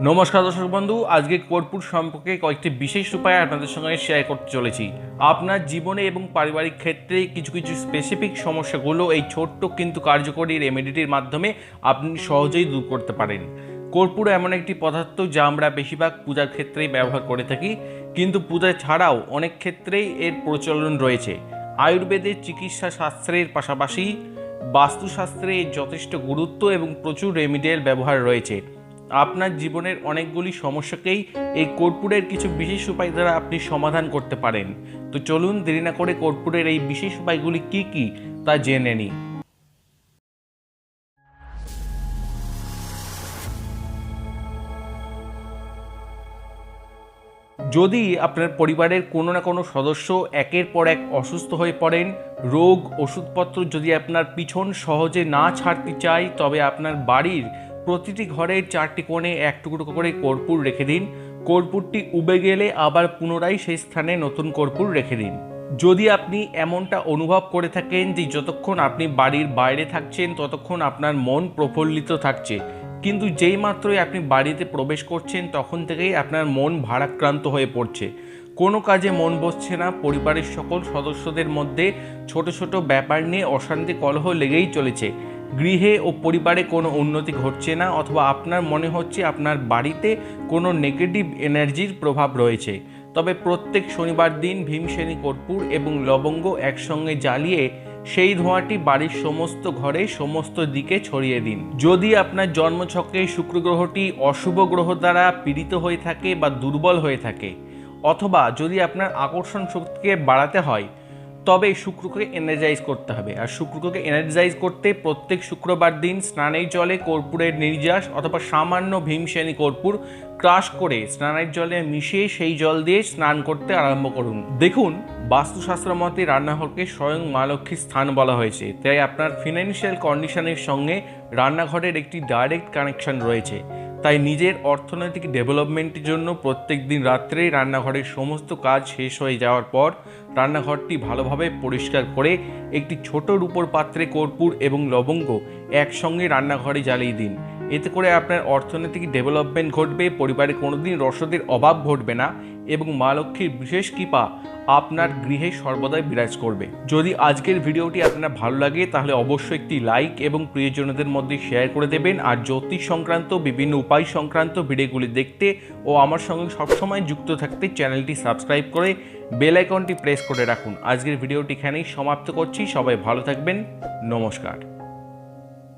নমস্কার দর্শক বন্ধু, আজকে কর্পূর সম্পর্কে কয়েকটি বিশেষ উপায় আপনাদের সঙ্গে শেয়ার করতে চলেছি। আপনার জীবনে এবং পারিবারিক ক্ষেত্রে কিছু কিছু স্পেসিফিক সমস্যাগুলো এই ছোট্ট কিন্তু কার্যকরী রেমেডিটির মাধ্যমে আপনি সহজেই দূর করতে পারেন। কর্পূর এমন একটি পদার্থ যা আমরা বেশিরভাগ পূজার ক্ষেত্রেই ব্যবহার করে থাকি, কিন্তু পূজা ছাড়াও অনেক ক্ষেত্রেই এর প্রচলন রয়েছে। আয়ুর্বেদের চিকিৎসা শাস্ত্রের পাশাপাশি বাস্তুশাস্ত্রে এর যথেষ্ট গুরুত্ব এবং প্রচুর রেমিডিয়াল ব্যবহার রয়েছে। আপনার জীবনের অনেকগুলি সমস্যাকেই এই কর্পূরের কিছু বিশেষ উপায় দ্বারা আপনি সমাধান করতে পারেন। তো চলুন দেরি না করে কর্পূরের এই বিশেষ উপায়গুলি কি কি তা জেনে নিই। যদি আপনার পরিবারের কোনো না কোনো সদস্য একের পর এক অসুস্থ হয়ে পড়েন, রোগ, ওষুধপত্র যদি আপনার পিছন সহজে না ছাড়তে চায়, তবে আপনার বাড়ির প্রতিটি ঘরের চারটি কোণে এক টুকরো করে কর্পূর রেখে দিন। কর্পূরটি উবে গেলে আবার পুনরায় সেই স্থানে নতুন কর্পূর রেখে দিন। যদি আপনি এমনটা অনুভব করে থাকেন যে যতক্ষণ আপনি বাড়ির বাইরে থাকছেন, ততক্ষণ আপনার মন প্রফুল্লিত থাকছে। কিন্তু যেই মাত্রই আপনি বাড়িতে প্রবেশ করছেন, তখন থেকেই আপনার মন ভারাক্রান্ত হয়ে পড়ছে। কোনো কাজে মন বসছে না, পরিবারের সকল সদস্যদের মধ্যে ছোট ছোট ব্যাপার নিয়ে অশান্তি কলহ লেগেই চলেছে। গৃহে ও পরিবারে কোনো উন্নতি ঘটছে না অথবা আপনার মনে হচ্ছে আপনার বাড়িতে কোনো নেগেটিভ এনার্জির প্রভাব রয়েছে। তবে প্রত্যেক শনিবার দিন ভীমসেনী, কর্পূর এবং লবঙ্গ একসঙ্গে জ্বালিয়ে সেই ধোঁয়াটি বাড়ির সমস্ত ঘরে, সমস্ত দিকে ছড়িয়ে দিন। যদি আপনার জন্মছকে শুক্র গ্রহটি অশুভ গ্রহ দ্বারা পীড়িত হয়ে থাকে বা দুর্বল হয়ে থাকে, অথবা যদি আপনার আকর্ষণ শক্তিকে বাড়াতে হয় তবে শুক্রকে এনার্জাইজ করতে হবে। আর শুক্রকে এনার্জাইজ করতে প্রত্যেক শুক্রবার দিন স্নানের জলে কর্পূরের নির্যাস অথবা সামান্য ভীমসেনী কর্পূর ক্রাশ করে স্নানের জলে মিশিয়ে সেই জল দিয়ে স্নান করতে আরম্ভ করুন। দেখুন, বাস্তুশাস্ত্র মতে রান্নাঘরকে স্বয়ং মা লক্ষ্মীর স্থান বলা হয়েছে। তাই আপনার ফিনান্সিয়াল কন্ডিশনের সঙ্গে রান্নাঘরের একটি ডাইরেক্ট কানেকশন রয়েছে। তাই নিজের অর্থনৈতিক ডেভেলপমেন্টের জন্য প্রত্যেক দিন রাত্রেই রান্নাঘরের সমস্ত কাজ শেষ হয়ে যাওয়ার পর রান্নাঘরটি ভালোভাবে পরিষ্কার করে একটি ছোট রূপোর পাত্রে কর্পূর এবং লবঙ্গ একসঙ্গে রান্নাঘরে জ্বালিয়ে দিন। এতে করে আপনার অর্থনৈতিক ডেভেলপমেন্ট ঘটবে, পরিবারে কোনোদিন রসদের অভাব ঘটবে না এবং মা লক্ষ্মীর বিশেষ কৃপা আপনার গৃহে সর্বদাই বিরাজ করবে। যদি আজকের ভিডিওটি আপনার ভালো লাগে, তাহলে অবশ্যই একটি লাইক এবং প্রিয়জনদের মধ্যে শেয়ার করে দেবেন। আর জ্যোতিষ সংক্রান্ত, বিভিন্ন উপায় সংক্রান্ত ভিডিওগুলি দেখতে ও আমার সঙ্গে সবসময় যুক্ত থাকতে চ্যানেলটি সাবস্ক্রাইব করে বেল আইকনটি প্রেস করে রাখুন। আজকের ভিডিওটি এখানেই সমাপ্ত করছি। সবাই ভালো থাকবেন। নমস্কার।